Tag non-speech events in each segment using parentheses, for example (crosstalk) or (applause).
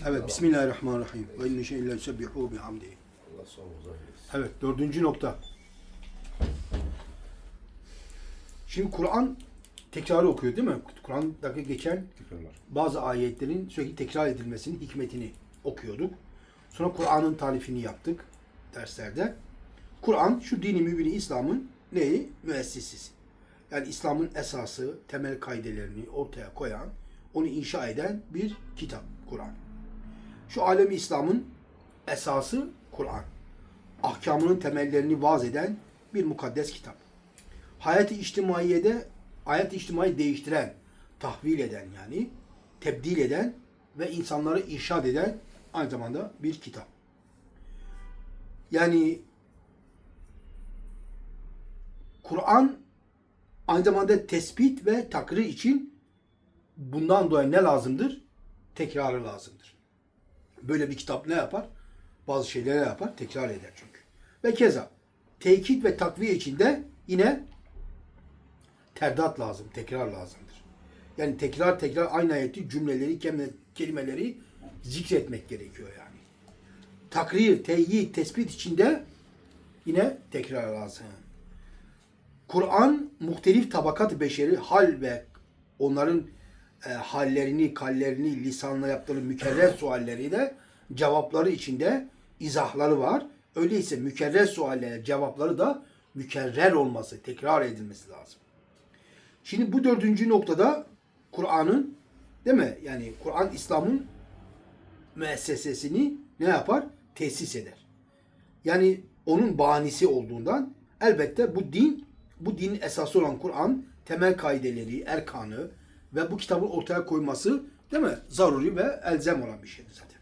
Evet, Bismillahirrahmanirrahim. Ve inne şeyle yusebbihu bihamdihi. Allah sonumuza. Evet, dördüncü nokta. Şimdi Kur'an tekrarı okuyor değil mi? Kur'an'daki geçen bazı ayetlerin sürekli tekrar edilmesinin hikmetini okuyorduk. Sonra Kur'an'ın tarifini yaptık derslerde. Kur'an şu dini mübini İslam'ın neyi? Müessisisi. Yani İslam'ın esası, temel kaidelerini ortaya koyan, onu inşa eden bir kitap Kur'an. Şu alemi İslam'ın esası Kur'an. Ahkamının temellerini vaz eden bir mukaddes kitap. Hayat-ı içtimaiyede hayat-ı içtimai değiştiren, tahvil eden yani tebdil eden ve insanları irşad eden aynı zamanda bir kitap. Yani Kur'an aynı zamanda tespit ve takrir için bundan dolayı ne lazımdır? Tekrarı lazımdır. Böyle bir kitap ne yapar? Bazı şeyleri yapar? Tekrar eder çünkü. Ve keza tekit ve takviye içinde yine terdat lazım, tekrar lazımdır. Yani tekrar tekrar aynı ayeti, cümleleri, kelime- kelimeleri zikretmek gerekiyor yani. Takrir, teyit, tespit içinde yine tekrar lazım. Kur'an muhtelif tabakat beşeri hal ve onların e, hallerini, kallerini, lisanla yaptığı mükerrer sualleri de cevapları içinde izahları var. Öyleyse mükerrer suallere cevapları da mükerrer olması, tekrar edilmesi lazım. Şimdi bu dördüncü noktada Kur'an'ın değil mi? Yani Kur'an İslam'ın müessesesini ne yapar? Tesis eder. Yani onun bahanesi olduğundan elbette bu din, bu dinin esası olan Kur'an temel kaideleri, erkanı ve bu kitabı ortaya koyması değil mi? Zaruri ve elzem olan bir şeydir zaten.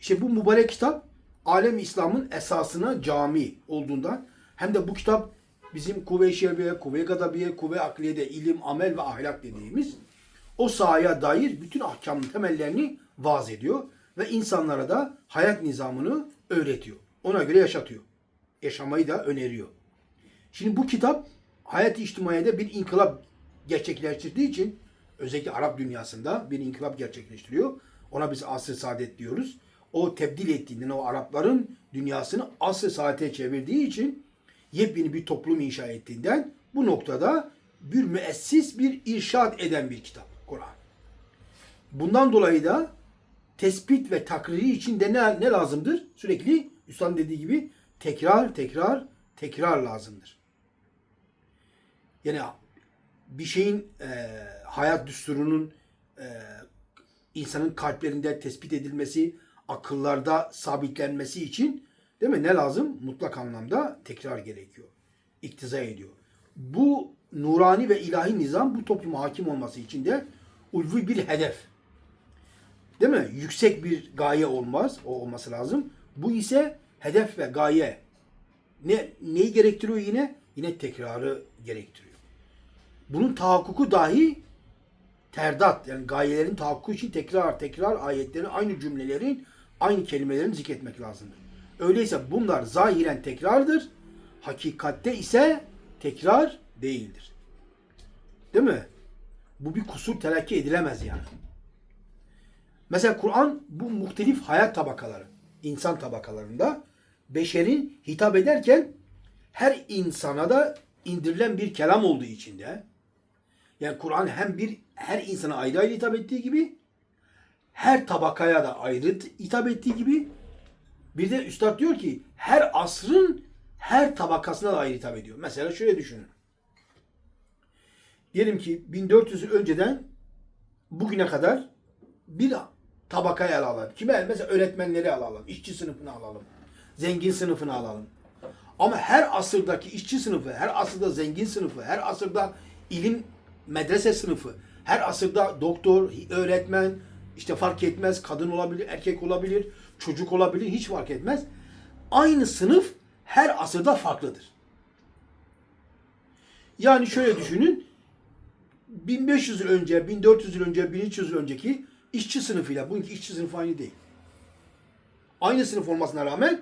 İşte bu mübarek kitap alem İslam'ın esasına cami olduğundan hem de bu kitap bizim kuvve-i şerbiye, kuvve-i gadabiye, kuvve-i akliyede ilim, amel ve ahlak dediğimiz o sahaya dair bütün ahkamın temellerini vaz ediyor ve insanlara da hayat nizamını öğretiyor. Ona göre yaşatıyor. Yaşamayı da öneriyor. Şimdi bu kitap hayat-ı içtimaiyede bir inkılap gerçekleştirdiği için özellikle Arap dünyasında bir inkılap gerçekleştiriyor. Ona biz asr-ı saadet diyoruz. O tebdil ettiğinden o Arapların dünyasını asr-ı saadete çevirdiği için yepyeni bir toplum inşa ettiğinden bu noktada bir müessis bir irşad eden bir kitap Kur'an. Bundan dolayı da tespit ve takriri için de ne, ne lazımdır? Sürekli Üstad dediği gibi tekrar tekrar tekrar lazımdır. Yani bir şeyin e, hayat düsturunun e, insanın kalplerinde tespit edilmesi, akıllarda sabitlenmesi için değil mi? Ne lazım? Mutlak anlamda tekrar gerekiyor. İktiza ediyor. Bu nurani ve ilahi nizam bu topluma hakim olması için de ulvi bir hedef. Değil mi? Yüksek bir gaye olmaz. O olması lazım. Bu ise hedef ve gaye. Ne neyi gerektiriyor yine? Yine tekrarı gerektiriyor. Bunun tahakkuku dahi terdat yani gayelerin tahakkuku için tekrar tekrar ayetlerin aynı cümlelerin aynı kelimelerin zikretmek lazımdır. Öyleyse bunlar zahiren tekrardır. Hakikatte ise tekrar değildir. Değil mi? Bu bir kusur telakki edilemez yani. Mesela Kur'an bu muhtelif hayat tabakaları, insan tabakalarında beşerin hitap ederken her insana da indirilen bir kelam olduğu için de yani Kur'an hem bir her insana ayrı ayrı hitap ettiği gibi her tabakaya da ayrı hitap ettiği gibi bir de üstad diyor ki her asrın her tabakasına da ayrı hitap ediyor. Mesela şöyle düşünün. Diyelim ki 1400 yıl önceden bugüne kadar bir tabakayı ele alalım. Kime? Mesela öğretmenleri alalım, işçi sınıfını alalım, zengin sınıfını alalım. Ama her asırdaki işçi sınıfı, her asırda zengin sınıfı, her asırda ilim medrese sınıfı, her asırda doktor, öğretmen, işte fark etmez, kadın olabilir, erkek olabilir, çocuk olabilir, hiç fark etmez. Aynı sınıf her asırda farklıdır. Yani şöyle düşünün, 1500 yıl önce, 1400 yıl önce, 1300 yıl önceki işçi sınıfıyla bugünkü işçi sınıfı aynı değil. Aynı sınıf olmasına rağmen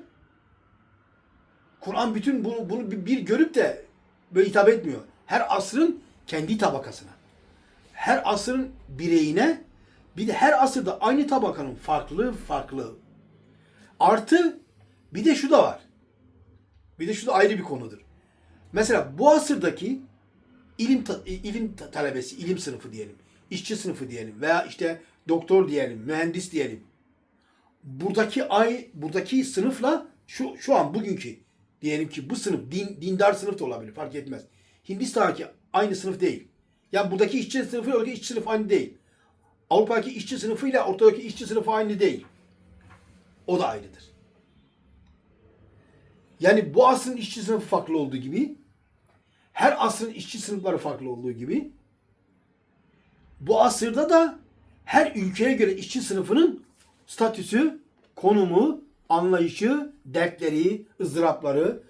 Kur'an bütün bunu, bunu bir, görüp de böyle hitap etmiyor. Her asrın kendi tabakasına. Her asrın bireyine Bir de her asırda aynı tabakanın farklı farklı. Artı bir de şu da var. Bir de şu da ayrı bir konudur. Mesela bu asırdaki ilim ilim ta- talebesi, ilim sınıfı diyelim, işçi sınıfı diyelim veya işte doktor diyelim, mühendis diyelim. Buradaki ay buradaki sınıfla şu şu an bugünkü diyelim ki bu sınıf din, dindar sınıf da olabilir fark etmez. Hindistan'daki aynı sınıf değil. Yani buradaki işçi sınıfı oradaki işçi sınıfı aynı değil. Avrupa'daki işçi sınıfıyla ortadaki işçi sınıfı aynı değil. O da ayrıdır. Yani bu asrın işçi sınıfı farklı olduğu gibi her asrın işçi sınıfları farklı olduğu gibi bu asırda da her ülkeye göre işçi sınıfının statüsü, konumu, anlayışı, dertleri, ızdırapları,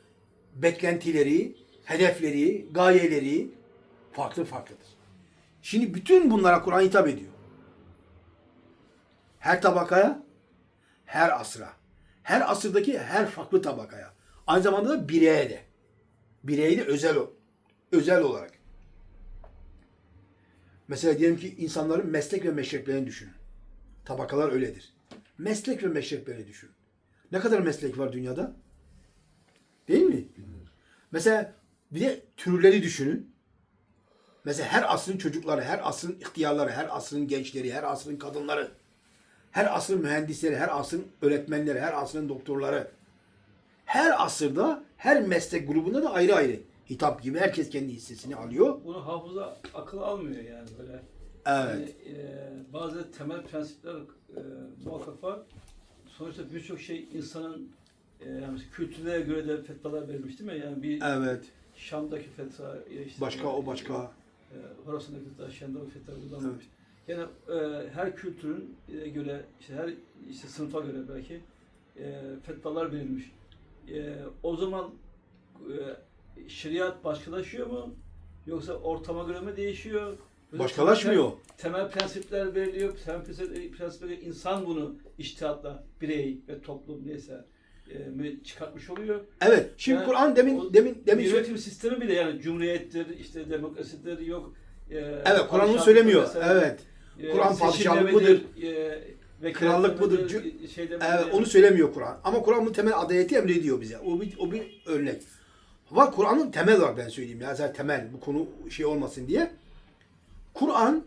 beklentileri, hedefleri, gayeleri farklı farklıdır. Şimdi bütün bunlara Kur'an hitap ediyor. Her tabakaya, her asra, her asırdaki her farklı tabakaya. Aynı zamanda da bireye de. Bireye de özel o. Özel olarak. Mesela diyelim ki insanların meslek ve meşreplerini düşünün. Tabakalar öyledir. Meslek ve meşreplerini düşünün. Ne kadar meslek var dünyada? Değil mi? Mesela bir de türleri düşünün. Mesela her asrın çocukları, her asrın ihtiyarları, her asrın gençleri, her asrın kadınları, her asrın mühendisleri, her asrın öğretmenleri, her asrın doktorları. Her asırda, her meslek grubunda da ayrı ayrı hitap gibi herkes kendi hissesini alıyor. Bunu hafıza akıl almıyor yani böyle. Evet. Yani, e, bazı temel prensipler e, muhakkak var. Sonuçta birçok şey insanın e, yani kültürlere göre de fetvalar verilmiş değil mi? Yani bir Evet. Şam'daki fetva, işte, Başka o başka. Horasan'daki fetva, Şam'daki fetva kullanılmış. Yani e, her kültürün e, göre, işte her işte sınıfa göre belki e, fetvalar verilmiş. E, o zaman e, şeriat başkalaşıyor mu? Yoksa ortama göre mi değişiyor? Yoksa Başkalaşmıyor. Temel prensipler veriliyor. Temel prensip- prensipleri insan bunu iştihatla birey ve toplum neyse e, çıkartmış oluyor. Evet. Şimdi Yani Kur'an demin demin demin yönetim sistemi bile yani cumhuriyettir, işte demokrasidir, yok. e, Evet, Kur'an onu padişahlık söylemiyor. mesela, Evet. e, Kur'an padişahlık midir, e, krallık midir, cü- şeyde Evet, onu söylemiyor Kur'an. Ama Kur'an bu temel adaleti emrediyor bize. O bir, o bir örnek. Ama Kur'an'ın temel var ben söyleyeyim ya. Zaten temel bu konu şey olmasın diye. Kur'an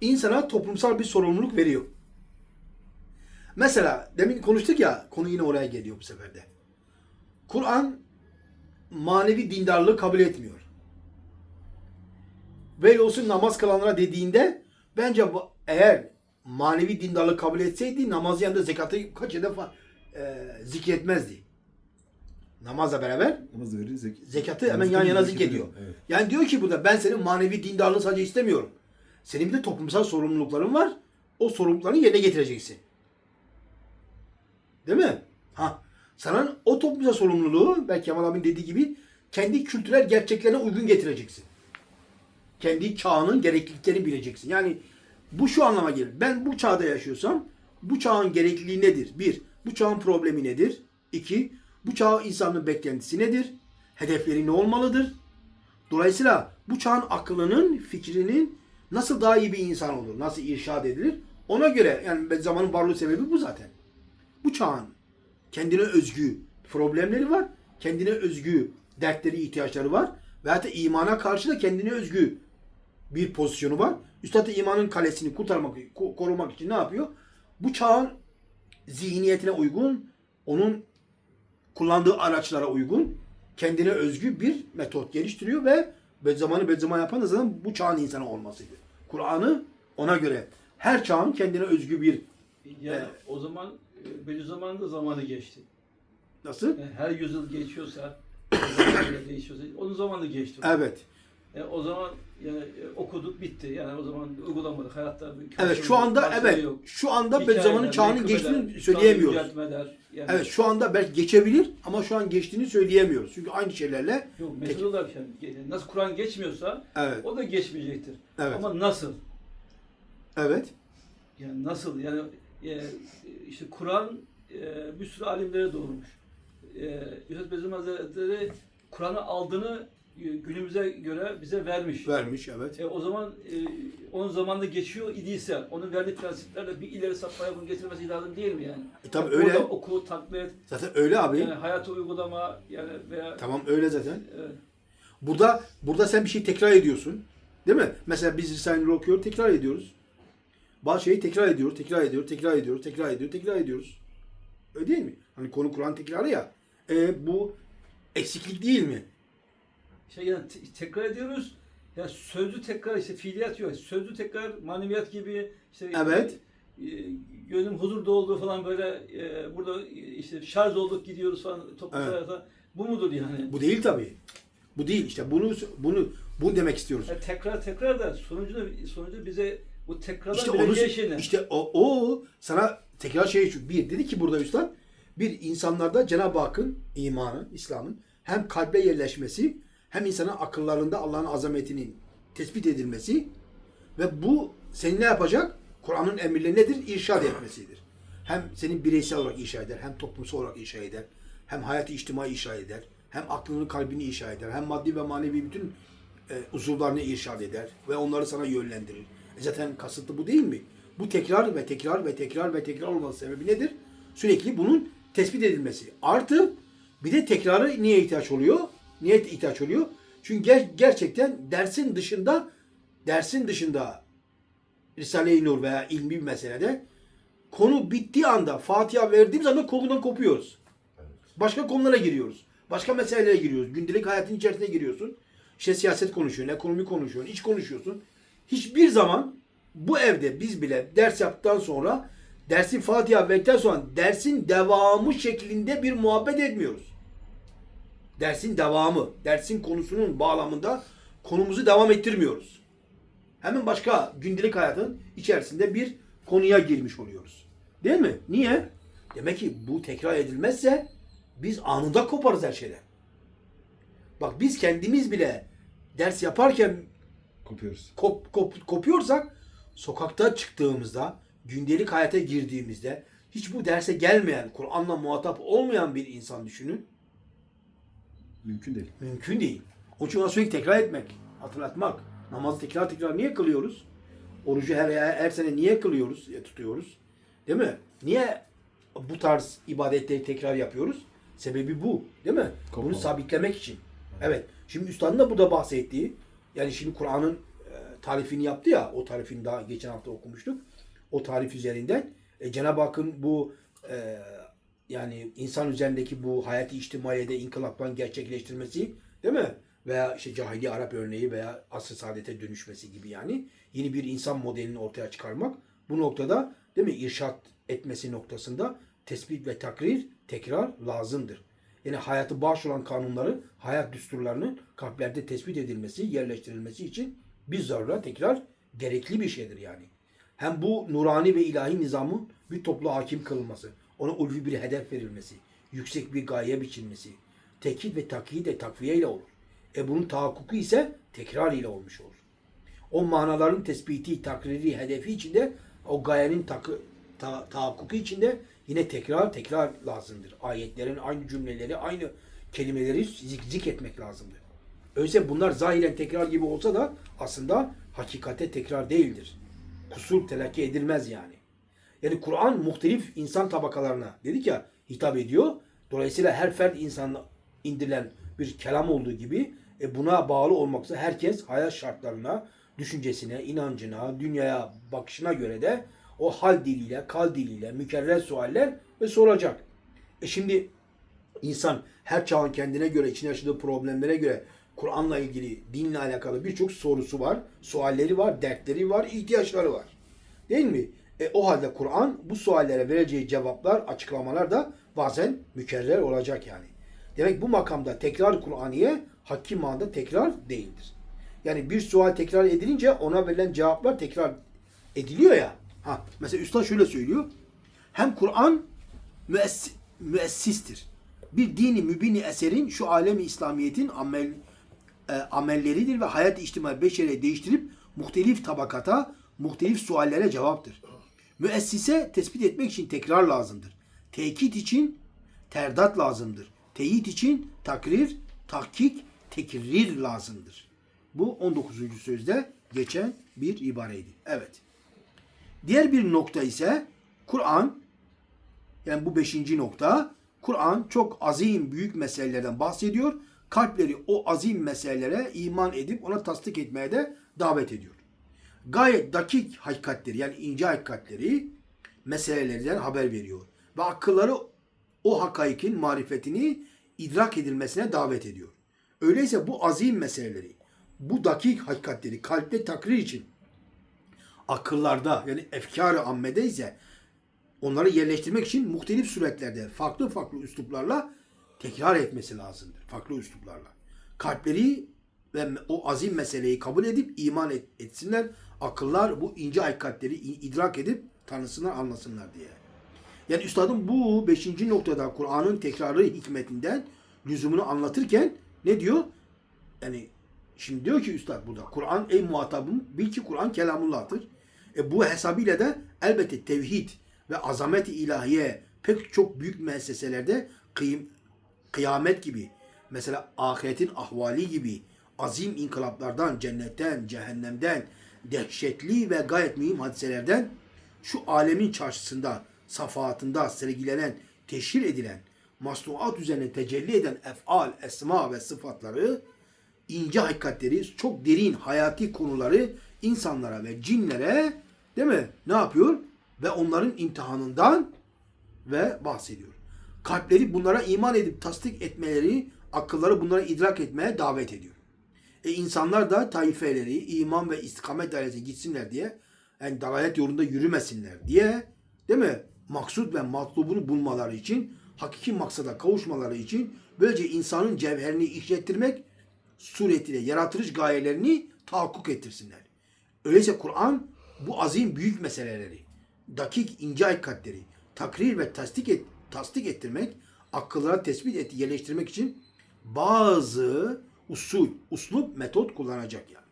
insana toplumsal bir sorumluluk veriyor. Mesela demin konuştuk ya konu yine oraya geliyor bu sefer de. Kur'an manevi dindarlığı kabul etmiyor. Böyle olsun namaz kılanlara dediğinde bence bu- eğer manevi dindarlığı kabul etseydi namaz yanında zekatı kaç defa e, zikretmezdi. Namazla beraber Namaz verir, zek zekatı hemen Namazı yan yana zikrediyor. ediyor, Evet. Yani diyor ki burada ben senin manevi dindarlığını sadece istemiyorum. Senin bir de toplumsal sorumlulukların var. O sorumluluklarını yerine getireceksin. Değil mi? Ha. Sana o toplumsal sorumluluğu belki Kemal abinin dediği gibi kendi kültürel gerçeklerine uygun getireceksin. Kendi çağının gerekliliklerini bileceksin. Yani bu şu anlama gelir. Ben bu çağda yaşıyorsam bu çağın gerekliliği nedir? Bir, bu çağın problemi nedir? İki, bu çağın insanın beklentisi nedir? Hedefleri ne olmalıdır? Dolayısıyla bu çağın aklının, fikrinin nasıl daha iyi bir insan olur, nasıl irşad edilir? Ona göre yani zamanın varlığı sebebi bu zaten. Bu çağın kendine özgü problemleri var, kendine özgü dertleri, ihtiyaçları var ve hatta imana karşı da kendine özgü bir pozisyonu var. Üstad da imanın kalesini kurtarmak, ko- korumak için ne yapıyor? Bu çağın zihniyetine uygun, onun kullandığı araçlara uygun kendine özgü bir metot geliştiriyor ve Bediüzzaman'ı Bediüzzaman yapan da zaten bu çağın insanı olmasıydı. Kur'an'ı ona göre her çağın kendine özgü bir Yani Evet. o zaman e, Bediüzzaman'ın da zamanı geçti. nasıl? Yani her yüzyıl geçiyorsa, (coughs) değişiyorsa, onun zamanı geçti. Evet. Yani o zaman yani e, okuduk bitti. Yani o zaman uygulamadık hayatta. bir Evet şu anda karşılığı evet yok. şu anda Bediüzzaman'ın çağının geçtiğini söyleyemiyoruz. Yani, Evet şu anda belki geçebilir ama şu an geçtiğini söyleyemiyoruz. Çünkü aynı şeylerle Yok mesele olarak yani nasıl Kur'an geçmiyorsa evet o da geçmeyecektir. Evet. Ama nasıl? evet Yani nasıl? Yani e, işte Kur'an e, bir sürü alimlere doğurmuş. E, Üstad Bediüzzaman Hazretleri Kur'an'ı aldığını e, günümüze göre bize vermiş. Vermiş evet. E, o zaman e, onun zamanında geçiyor idiyse onun verdiği prensiplerle bir ileri safhaya bunu getirmesi lazım değil mi yani? E, tabii Orada öyle. oku, taklit, Zaten öyle abi. yani hayata uygulama yani veya Tamam öyle zaten. e, Burada burada sen bir şey tekrar ediyorsun. Değil mi? Mesela biz Risale-i okuyoruz, tekrar ediyoruz. Bazı şeyi tekrar ediyoruz, tekrar ediyoruz, tekrar ediyoruz, tekrar ediyoruz, tekrar ediyoruz. Öyle değil mi? Hani konu Kur'an tekrarı ya. E, bu eksiklik değil mi? şey yani te- tekrar ediyoruz. Ya sözlü tekrar işte fiiliyat yok. Sözlü tekrar maneviyat gibi işte Evet. e, gönlüm huzur doldu falan böyle e, burada işte şarj olduk gidiyoruz falan toplu Evet. hayata. Bu mudur yani? Bu değil tabii. Bu değil. İşte bunu bunu bunu demek istiyoruz. Yani tekrar tekrar da sonucu da sonucu bize bu tekrardan İşte onu vereceği şey ne? işte o, o sana tekrar şey şu bir dedi ki burada üstad bir insanlarda Cenab-ı Hakk'ın imanı, İslam'ın hem kalbe yerleşmesi hem insanın akıllarında Allah'ın azametinin tespit edilmesi ve bu seni ne yapacak? Kur'an'ın emirleri nedir? İrşad etmesidir. Hem senin bireysel olarak inşa eder, hem toplumsal olarak inşa eder, hem hayatı içtimai inşa eder, hem aklını kalbini inşa eder, hem maddi ve manevi bütün e, uzuvlarını irşad eder ve onları sana yönlendirir. E zaten kasıtlı bu değil mi? Bu tekrar ve tekrar ve tekrar ve tekrar olması sebebi nedir? Sürekli bunun tespit edilmesi. Artı bir de tekrarı niye ihtiyaç oluyor? Niye ihtiyaç oluyor? Çünkü ger- gerçekten dersin dışında dersin dışında Risale-i Nur veya ilmi bir meselede konu bittiği anda Fatiha verdiğimiz anda konudan kopuyoruz. Başka konulara giriyoruz. Başka meselelere giriyoruz. Gündelik hayatın içerisine giriyorsun. İşte siyaset konuşuyorsun, ekonomi konuşuyorsun, iç konuşuyorsun. Hiçbir zaman bu evde biz bile ders yaptıktan sonra dersin Fatiha verdikten sonra dersin devamı şeklinde bir muhabbet etmiyoruz. Dersin devamı, dersin konusunun bağlamında konumuzu devam ettirmiyoruz. Hemen başka gündelik hayatın içerisinde bir konuya girmiş oluyoruz. Değil mi? Niye? Demek ki bu tekrar edilmezse biz anında koparız her şeyden. Bak biz kendimiz bile ders yaparken Kopuyoruz. kop, kop- kopuyorsak sokakta çıktığımızda, gündelik hayata girdiğimizde hiç bu derse gelmeyen, Kur'an'la muhatap olmayan bir insan düşünün. Mümkün değil. Mümkün değil. Onun için sürekli tekrar etmek, hatırlatmak. Namazı tekrar tekrar niye kılıyoruz? Orucu her, her sene niye kılıyoruz, e, tutuyoruz? Değil mi? Niye bu tarz ibadetleri tekrar yapıyoruz? Sebebi bu. Değil mi? Bunu Kopmamak. sabitlemek için. Evet. Şimdi Üstad'ın da burada bahsettiği, yani şimdi Kur'an'ın e, tarifini yaptı ya, o tarifini daha geçen hafta okumuştuk. O tarif üzerinden e, Cenab-ı Hakk'ın bu e, yani insan üzerindeki bu hayati içtimaiyede inkılapların gerçekleştirmesi değil mi? Veya işte cahili Arap örneği veya asr saadete dönüşmesi gibi yani yeni bir insan modelini ortaya çıkarmak bu noktada değil mi irşat etmesi noktasında tespit ve takrir tekrar lazımdır. Yani hayatı baş olan kanunları, hayat düsturlarının kalplerde tespit edilmesi, yerleştirilmesi için bir zarura tekrar gerekli bir şeydir yani. Hem bu nurani ve ilahi nizamın bir toplu hakim kılınması, ona ulvi bir hedef verilmesi, yüksek bir gaye biçilmesi, tekit ve takyid de takviye ile olur. E bunun tahakkuku ise tekrar ile olmuş olur. O manaların tespiti, takriri, hedefi içinde o gayenin takı, ta, tahakkuku içinde yine tekrar tekrar lazımdır. Ayetlerin aynı cümleleri, aynı kelimeleri zik, zikretmek lazımdır. Öyleyse bunlar zahiren tekrar gibi olsa da aslında hakikate tekrar değildir. Kusur telakki edilmez yani. Yani Kur'an muhtelif insan tabakalarına dedik ya hitap ediyor. Dolayısıyla her fert insanla indirilen bir kelam olduğu gibi e, buna bağlı olmaksa herkes hayat şartlarına, düşüncesine, inancına, dünyaya bakışına göre de o hal diliyle, kal diliyle mükerrer sualler ve soracak. E şimdi insan her çağın kendine göre, içine yaşadığı problemlere göre Kur'an'la ilgili, dinle alakalı birçok sorusu var, sualleri var, dertleri var, ihtiyaçları var. Değil mi? E, o halde Kur'an bu suallere vereceği cevaplar, açıklamalar da bazen mükerrer olacak yani. Demek bu makamda tekrar Kur'aniye hakki manada tekrar değildir. Yani bir sual tekrar edilince ona verilen cevaplar tekrar ediliyor ya. Ha, mesela Üstad şöyle söylüyor. Hem Kur'an müess- müessistir. Bir dini mübini eserin şu alemi İslamiyet'in amel e, amelleridir ve hayat içtimai beşeriye değiştirip muhtelif tabakata, muhtelif suallere cevaptır. Müessise tespit etmek için tekrar lazımdır. Tekit için terdat lazımdır. Teyit için takrir, tahkik, tekrir lazımdır. Bu 19. sözde geçen bir ibareydi. Evet. Diğer bir nokta ise Kur'an yani bu beşinci nokta Kur'an çok azim büyük meselelerden bahsediyor. Kalpleri o azim meselelere iman edip ona tasdik etmeye de davet ediyor. Gayet dakik hakikatleri yani ince hakikatleri meselelerden haber veriyor. Ve akılları o hakaikin marifetini idrak edilmesine davet ediyor. Öyleyse bu azim meseleleri, bu dakik hakikatleri kalpte takrir için akıllarda yani efkar-ı ise onları yerleştirmek için muhtelif suretlerde farklı farklı üsluplarla tekrar etmesi lazımdır. Farklı üsluplarla. Kalpleri ve o azim meseleyi kabul edip iman et- etsinler. Akıllar bu ince hakikatleri idrak edip tanısınlar, anlasınlar diye. Yani üstadım bu beşinci noktada Kur'an'ın tekrarı hikmetinden lüzumunu anlatırken ne diyor? Yani şimdi diyor ki üstad burada Kur'an ey muhatabım bil ki Kur'an kelamullah'tır. E bu hesabıyla da elbette tevhid ve azamet-i ilahiye pek çok büyük müesseselerde kıyım, kıyamet gibi mesela ahiretin ahvali gibi azim inkılaplardan, cennetten, cehennemden, dehşetli ve gayet mühim hadiselerden şu alemin çarşısında, safahatında sergilenen, teşhir edilen, masnuat üzerine tecelli eden efal, esma ve sıfatları ince hakikatleri, çok derin hayati konuları insanlara ve cinlere değil mi? Ne yapıyor? Ve onların imtihanından ve bahsediyor. Kalpleri bunlara iman edip tasdik etmeleri, akılları bunlara idrak etmeye davet ediyor. E insanlar da taifeleri iman ve istikamet dairesine gitsinler diye yani dalalet yolunda yürümesinler diye değil mi? Maksud ve matlubunu bulmaları için hakiki maksada kavuşmaları için böylece insanın cevherini işlettirmek suretiyle yaratılış gayelerini tahakkuk ettirsinler. Öyleyse Kur'an bu azim büyük meseleleri, dakik ince hakikatleri takrir ve tasdik, et, tasdik ettirmek, akıllara tespit et, yerleştirmek için bazı usul, uslup, metot kullanacak yani.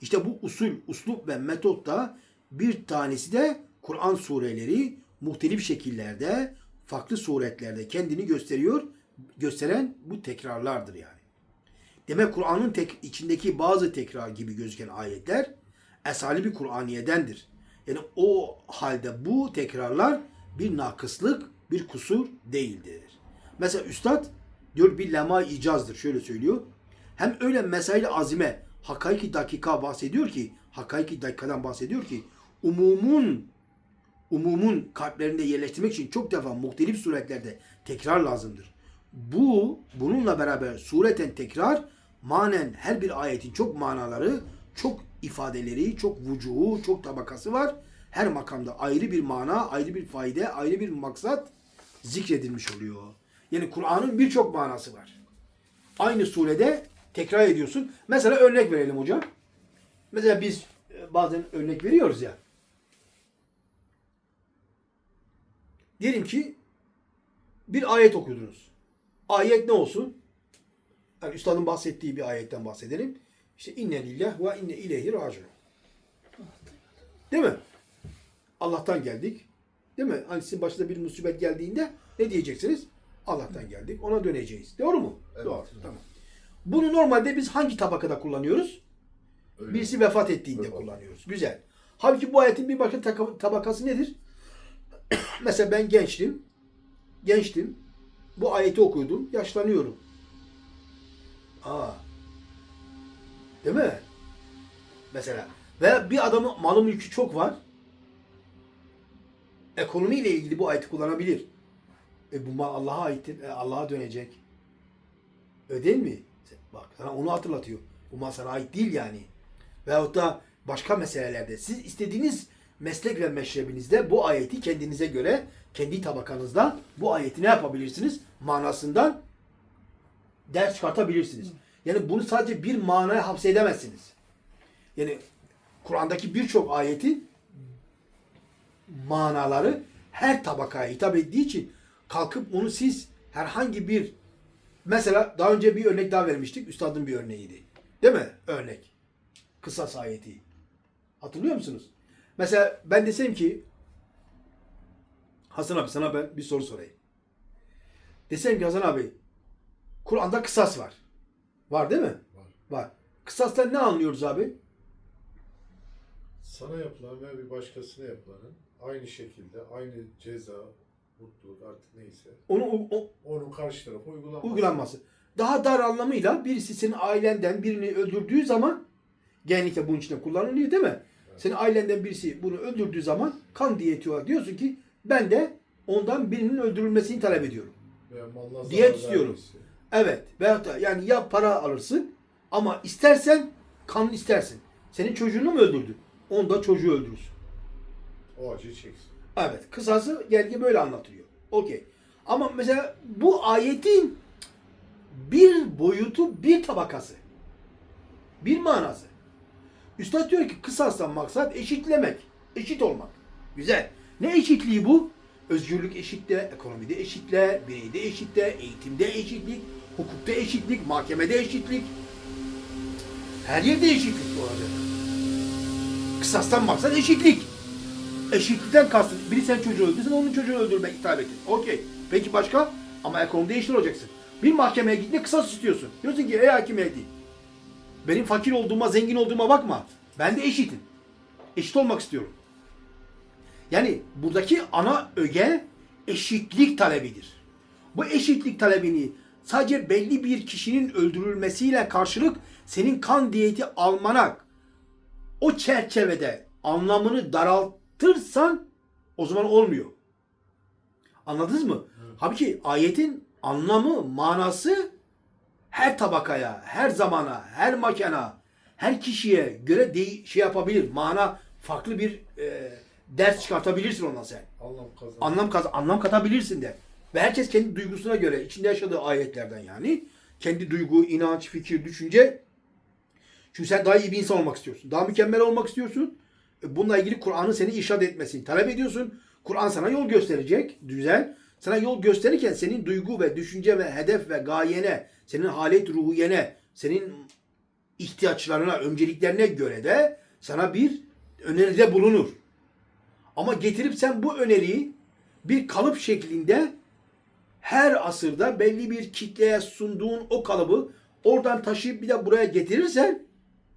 İşte bu usul, uslup ve metot da bir tanesi de Kur'an sureleri muhtelif şekillerde, farklı suretlerde kendini gösteriyor, gösteren bu tekrarlardır yani. Demek Kur'an'ın tek, içindeki bazı tekrar gibi gözüken ayetler esali bir Kur'aniyedendir. Yani o halde bu tekrarlar bir nakıslık, bir kusur değildir. Mesela Üstad diyor bir lema icazdır. Şöyle söylüyor. Hem öyle mesail azime hakaiki dakika bahsediyor ki hakaiki dakikadan bahsediyor ki umumun umumun kalplerinde yerleştirmek için çok defa muhtelif suretlerde tekrar lazımdır. Bu bununla beraber sureten tekrar manen her bir ayetin çok manaları, çok ifadeleri, çok vücuhu, çok tabakası var. Her makamda ayrı bir mana, ayrı bir fayda, ayrı bir maksat zikredilmiş oluyor. Yani Kur'an'ın birçok manası var. Aynı surede tekrar ediyorsun. Mesela örnek verelim hocam. Mesela biz e, bazen örnek veriyoruz ya. Diyelim ki bir ayet okudunuz. Ayet ne olsun? Yani üstadın bahsettiği bir ayetten bahsedelim. İşte inne lillah ve inne ileyhi raciun. Değil mi? Allah'tan geldik. Değil mi? Hani sizin başına bir musibet geldiğinde ne diyeceksiniz? Allah'tan geldik. Ona döneceğiz. Doğru mu? Evet. Doğru. Tamam. Bunu normalde biz hangi tabakada kullanıyoruz? Öyle. Birisi vefat ettiğinde Vefat. kullanıyoruz. Güzel. Halbuki bu ayetin bir başka tabakası nedir? (coughs) Mesela ben gençtim. Gençtim. Bu ayeti okuyordum. Yaşlanıyorum. Aa. Değil mi? Mesela. Veya bir adamın malı mülkü çok var. Ekonomiyle ilgili bu ayeti kullanabilir. E bu mal Allah'a aittir. E Allah'a dönecek. Öyle değil mi? Bak sana onu hatırlatıyor. Bu mal sana ait değil yani. Veyahut da başka meselelerde siz istediğiniz meslek ve meşrebinizde bu ayeti kendinize göre kendi tabakanızda bu ayeti ne yapabilirsiniz? Manasından ders çıkartabilirsiniz. Yani bunu sadece bir manaya hapsedemezsiniz. Yani Kur'an'daki birçok ayetin manaları her tabakaya hitap ettiği için kalkıp onu siz herhangi bir mesela daha önce bir örnek daha vermiştik. Üstadın bir örneğiydi. Değil mi? Örnek. Kısas ayeti. Hatırlıyor musunuz? Mesela ben desem ki Hasan abi sana ben bir soru sorayım. Desem ki Hasan abi Kur'an'da kısas var. Var değil mi? Bak kısastan ne anlıyoruz abi? Sana yapılan ve bir başkasına yapılanın aynı şekilde aynı ceza, mutluluk artık neyse Onu o- o- onun karşı tarafa uygulanması. uygulanması. Daha dar anlamıyla birisi senin ailenden birini öldürdüğü zaman genellikle bunun içinde kullanılıyor değil mi? Senin ailenden birisi bunu öldürdüğü zaman kan diyeti olarak diyorsun ki ben de ondan birinin öldürülmesini talep ediyorum. Diyet istiyorum. Evet. Veyahut da yani ya para alırsın ama istersen kan istersin. Senin çocuğunu mu öldürdü? Onda çocuğu öldürürsün. O acıyı çeksin. Evet. Kısası gelgi böyle anlatıyor. Okey. Ama mesela bu ayetin bir boyutu bir tabakası. Bir manası. Üstad diyor ki kısastan maksat eşitlemek. Eşit olmak. Güzel. Ne eşitliği bu? Özgürlük eşitle, ekonomide eşitle, bireyde eşitle, eğitimde eşitlik, hukukta eşitlik, mahkemede eşitlik. Her yerde eşitlik olacak. Kısastan maksat eşitlik. Eşitlikten kastın. Biri sen çocuğu öldürsün, onun çocuğunu öldürmek ithal ettin. Okey. Peki başka? Ama ekonomide eşit olacaksın. Bir mahkemeye gittiğinde kısas istiyorsun. Diyorsun ki ey hakim değil. Benim fakir olduğuma, zengin olduğuma bakma. Ben de eşitim. Eşit olmak istiyorum. Yani buradaki ana öge eşitlik talebidir. Bu eşitlik talebini sadece belli bir kişinin öldürülmesiyle karşılık senin kan diyeti almana o çerçevede anlamını daraltırsan o zaman olmuyor. Anladınız mı? Halbuki ayetin anlamı, manası her tabakaya, her zamana, her makana, her kişiye göre de- şey yapabilir. Mana farklı bir e, ders çıkartabilirsin ondan sen. Anlam kazan. Anlam kaz anlam katabilirsin de. Ve herkes kendi duygusuna göre içinde yaşadığı ayetlerden yani kendi duygu, inanç, fikir, düşünce çünkü sen daha iyi bir insan olmak istiyorsun. Daha mükemmel olmak istiyorsun. E, Bununla ilgili Kur'an'ın seni irşad etmesini talep ediyorsun. Kur'an sana yol gösterecek. Güzel. Sana yol gösterirken senin duygu ve düşünce ve hedef ve gayene, senin halet ruhiyene, senin ihtiyaçlarına, önceliklerine göre de sana bir öneride bulunur. Ama getirip sen bu öneriyi bir kalıp şeklinde her asırda belli bir kitleye sunduğun o kalıbı oradan taşıyıp bir de buraya getirirsen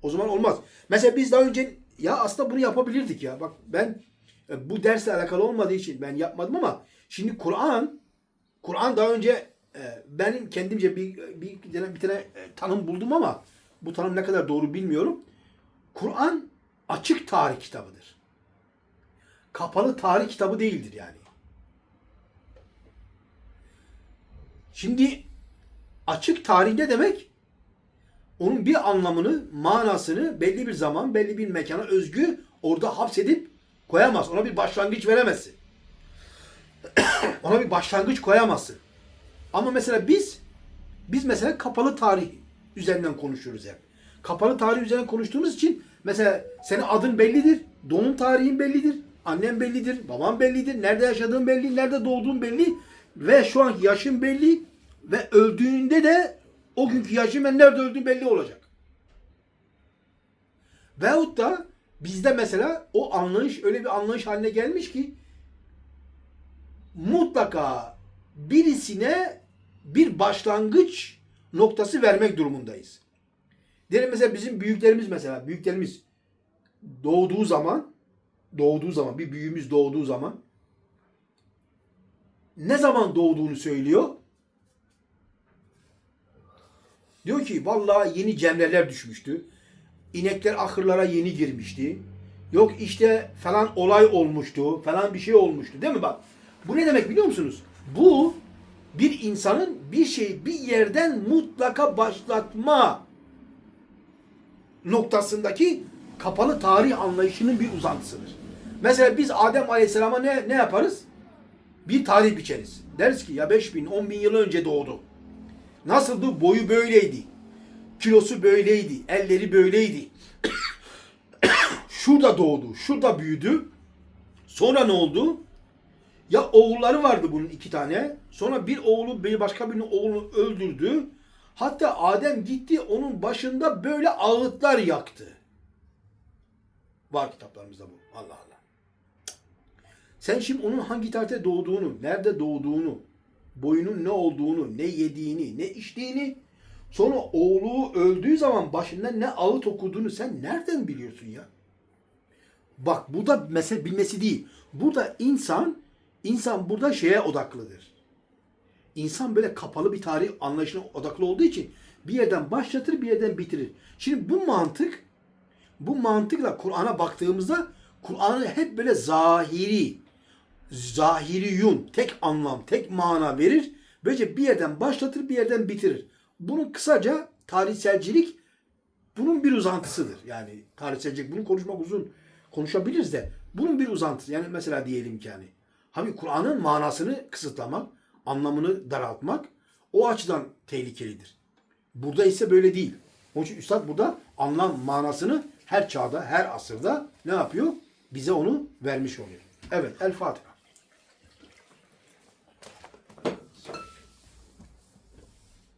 o zaman olmaz. Mesela biz daha önce ya aslında bunu yapabilirdik ya. Bak ben e, bu dersle alakalı olmadığı için ben yapmadım ama şimdi Kur'an Kur'an daha önce e, benim kendimce bir bir, bir bir tane e, tanım buldum ama bu tanım ne kadar doğru bilmiyorum. Kur'an açık tarih kitabıdır. Kapalı tarih kitabı değildir yani. Şimdi açık tarih ne demek? Onun bir anlamını, manasını belli bir zaman, belli bir mekana özgü orada hapsedip koyamaz. Ona bir başlangıç veremezsin. (coughs) Ona bir başlangıç koyamazsın. Ama mesela biz biz mesela kapalı tarih üzerinden konuşuyoruz hep. Kapalı tarih üzerinden konuştuğumuz için mesela senin adın bellidir, doğum tarihin bellidir, annen bellidir, baban bellidir, nerede yaşadığın belli, nerede doğduğun belli ve şu anki yaşın belli ve öldüğünde de o günkü yaşın ve nerede öldüğün belli olacak. Veyahut da bizde mesela o anlayış öyle bir anlayış haline gelmiş ki mutlaka birisine bir başlangıç noktası vermek durumundayız. Diyelim mesela bizim büyüklerimiz mesela büyüklerimiz doğduğu zaman doğduğu zaman bir büyüğümüz doğduğu zaman ne zaman doğduğunu söylüyor. Diyor ki vallahi yeni cemreler düşmüştü. İnekler ahırlara yeni girmişti. Yok işte falan olay olmuştu. Falan bir şey olmuştu. Değil mi bak? Bu ne demek biliyor musunuz? Bu bir insanın bir şeyi bir yerden mutlaka başlatma noktasındaki kapalı tarih anlayışının bir uzantısıdır. Mesela biz Adem Aleyhisselam'a ne, ne yaparız? Bir tarih biçeriz. Deriz ki ya 5000, 10 bin yıl önce doğdu. Nasıldı? Boyu böyleydi. Kilosu böyleydi. Elleri böyleydi. (coughs) şurada doğdu. Şurada büyüdü. Sonra ne oldu? Ya oğulları vardı bunun iki tane. Sonra bir oğlu bir başka birinin oğlunu öldürdü. Hatta Adem gitti onun başında böyle ağıtlar yaktı. Var kitaplarımızda bu. Allah Allah. Sen şimdi onun hangi tarihte doğduğunu, nerede doğduğunu, boyunun ne olduğunu, ne yediğini, ne içtiğini Sonra oğlu öldüğü zaman başından ne ağıt okuduğunu sen nereden biliyorsun ya? Bak bu da mesele bilmesi değil. Burada insan insan burada şeye odaklıdır. İnsan böyle kapalı bir tarih anlayışına odaklı olduğu için bir yerden başlatır bir yerden bitirir. Şimdi bu mantık bu mantıkla Kur'an'a baktığımızda Kur'an'ı hep böyle zahiri, zahiriyun, tek anlam, tek mana verir. Böylece bir yerden başlatır, bir yerden bitirir. Bunun kısaca tarihselcilik bunun bir uzantısıdır. Yani tarihselcilik bunu konuşmak uzun konuşabiliriz de bunun bir uzantısı. Yani mesela diyelim ki yani Hani Kur'an'ın manasını kısıtlamak, anlamını daraltmak o açıdan tehlikelidir. Burada ise böyle değil. Onun için Üstad burada anlam manasını her çağda, her asırda ne yapıyor? Bize onu vermiş oluyor. Evet, El Fatiha.